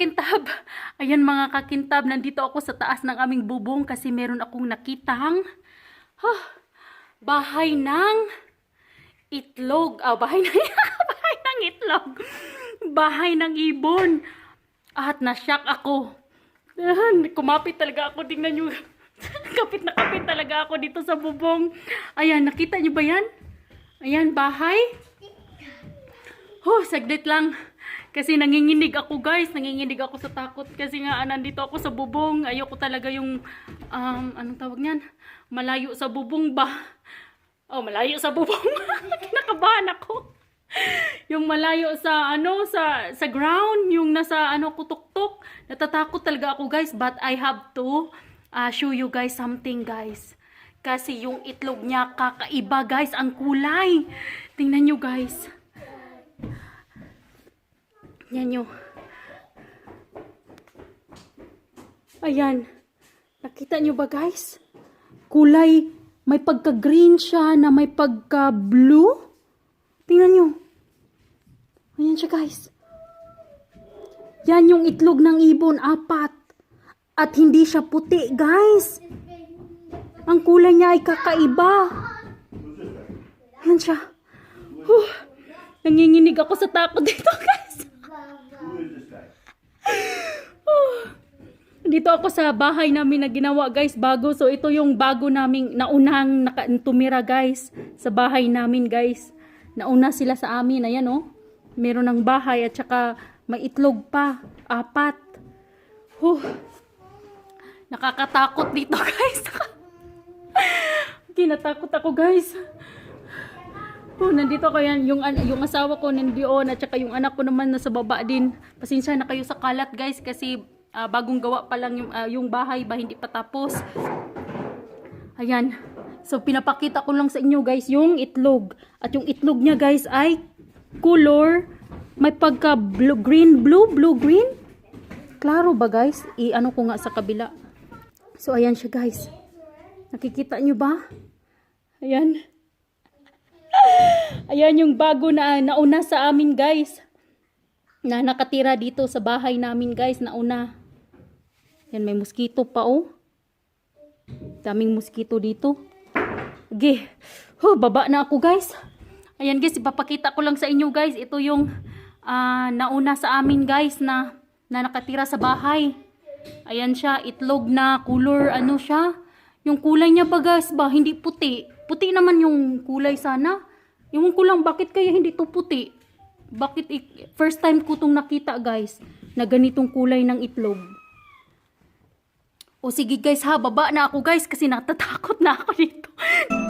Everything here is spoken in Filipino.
kakintab. Ayan mga kakintab, nandito ako sa taas ng aming bubong kasi meron akong nakitang huh, bahay ng itlog. Ah, bahay ng, bahay ng itlog. Bahay ng ibon. At nasyak ako. Kumapit talaga ako. Tingnan nyo. kapit na kapit talaga ako dito sa bubong. Ayan, nakita nyo ba yan? Ayan, bahay. Oh, saglit lang. Kasi nanginginig ako guys, nanginginig ako sa takot kasi nga ah, nandito ako sa bubong. Ayoko talaga yung um anong tawag niyan? Malayo sa bubong ba? Oh, malayo sa bubong. Kinakabahan ako. yung malayo sa ano sa sa ground, yung nasa ano kutuktok. Natatakot talaga ako guys, but I have to uh, show you guys something guys. Kasi yung itlog niya kakaiba guys, ang kulay. Tingnan nyo guys. Yan nyo. Ayan. Nakita nyo ba guys? Kulay, may pagka-green siya na may pagka-blue. Tingnan nyo. Ayan siya guys. Yan yung itlog ng ibon, apat. At hindi siya puti, guys. Ang kulay niya ay kakaiba. Ayan siya. Huh. Nanginginig ako sa takot dito, guys. Huh. Dito ako sa bahay namin na ginawa, guys, bago. So, ito yung bago naming naunang naka, tumira, guys, sa bahay namin, guys. Nauna sila sa amin. Ayan, oh. Meron ng bahay at saka may itlog pa. Apat. Huh. Nakakatakot dito, guys. Kinatakot ako, guys. Oh, nandito ko yan, yung, yung asawa ko nandiyon at saka yung anak ko naman nasa baba din. Pasensya na kayo sa kalat guys kasi ah, bagong gawa pa lang yung, ah, yung bahay ba hindi pa tapos. Ayan. So pinapakita ko lang sa inyo guys yung itlog. At yung itlog niya guys ay color may pagka blue, green blue, blue green. Klaro ba guys? I-ano ko nga sa kabila. So ayan siya guys. Nakikita nyo ba? Ayan. Ayan yung bago na nauna sa amin guys. Na nakatira dito sa bahay namin guys, nauna. Yan may mosquito pa oh. Daming mosquito dito. Okay. Oh, baba na ako guys. Ayan guys, ipapakita ko lang sa inyo guys. Ito yung ah, nauna sa amin guys na, na nakatira sa bahay. Ayan siya, itlog na color, ano siya. Yung kulay niya ba guys ba, hindi puti. Puti naman yung kulay sana. Yung ko lang, bakit kaya hindi to puti? Bakit, first time ko tong nakita guys, na ganitong kulay ng itlog. O sige guys ha, baba na ako guys kasi natatakot na ako dito.